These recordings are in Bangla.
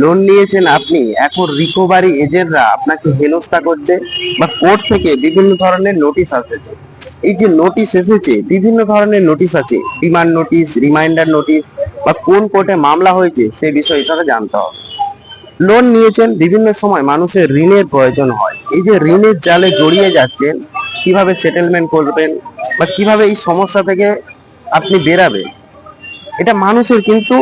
লোন নিয়েছেন আপনি, এখন রিকভারি এজেন্টরা আপনাকে হেনস্থা করছে বা কোর্ট থেকে বিভিন্ন ধরনের নোটিশ আসেছে। এই যে নোটিশ এসেছে, বিভিন্ন ধরনের নোটিশ আছে ডিমান্ড নোটিশ রিমাইন্ডার নোটিশ বা কোন কোর্টে মামলা হয়েছে, সে বিষয়টা জানতে হবে। লোন নিয়েছেন, বিভিন্ন সময় মানুষের ঋণের প্রয়োজন হয়। এই যে ঋণের জালে জড়িয়ে যাচ্ছেন, কীভাবে সেটেলমেন্ট করবেন বা কীভাবে এই সমস্যা থেকে আপনি বেরাবেন, এটা মানুষের কিন্তু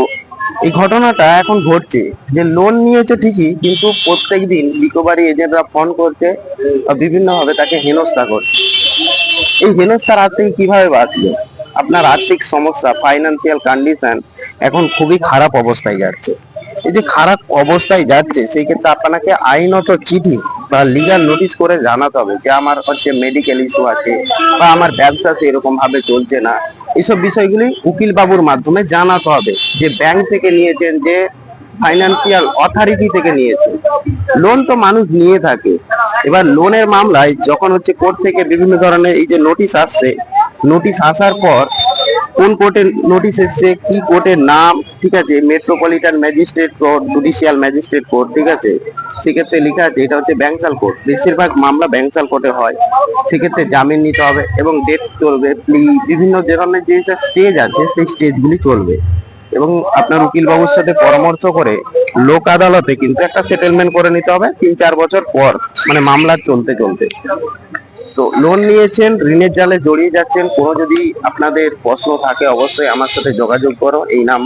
এই ঘটনাটা এখন ঘটছে। যে লোন নিয়েছে ঠিকই, কিন্তু প্রত্যেক দিন রিকভারি এজেন্টরা ফোন করছে বিভিন্নভাবে তাকে হেনস্থা করছে। এই হেনস্থার হাত থেকে কীভাবে বাঁচবে? আপনার আর্থিক সমস্যা ফাইন্যান্সিয়াল কন্ডিশন এখন খুবই খারাপ অবস্থায় যাচ্ছে। এই যে খারাপ অবস্থায় যাচ্ছে, সেই ক্ষেত্রে আপনাকে আইনত চিঠি বা লিগাল নোটিশ করে জানাতে হবে যে আমার হচ্ছে মেডিকেল ইস্যু আছে বা আমার ব্যবসা সেরকম ভাবে চলছে না। এইসব বিষয়গুলি উকিল বাবুর মাধ্যমে জানাতে হবে যে ব্যাংক থেকে নিয়েছেন, যে ফাইন্যান্সিয়াল অথরিটি থেকে নিয়েছেন। লোন তো মানুষ নিয়ে থাকে। এবার লোনের মামলায় যখন হচ্ছে কোর্ট থেকে বিভিন্ন ধরনের এই যে নোটিশ আসছে নোটিশ আসার পর কোন কোর্টের নোটিশ এসছে, কি কোর্টের নাম, ঠিক আছে metropolitan magistrate court judicial magistrate court ঠিক আছে? সেক্ষেত্রে লেখা আছে, এটা হচ্ছে ব্যাংসাল কোর্ট বেশিরভাগ মামলা ব্যাংসাল কোর্টে হয়। সেক্ষেত্রে জামিন নিতে হবে এবং ডেট চলবে বিভিন্ন ধরনের যে স্টেজ আছে, সেই স্টেজগুলি চলবে। এবং আপনার উকিল বাবুর সাথে পরামর্শ করে লোক আদালতে কিন্তু একটা সেটেলমেন্ট করে নিতে হবে তিন চার বছর পর মানে মামলা চলতে চলতে। তো লোন নিয়েছেন, ঋণের জালে জড়িয়ে যাচ্ছেন, কোনো যদি আপনাদের প্রশ্ন থাকে, অবশ্যই আমার সাথে যোগাযোগ করো। এই নাম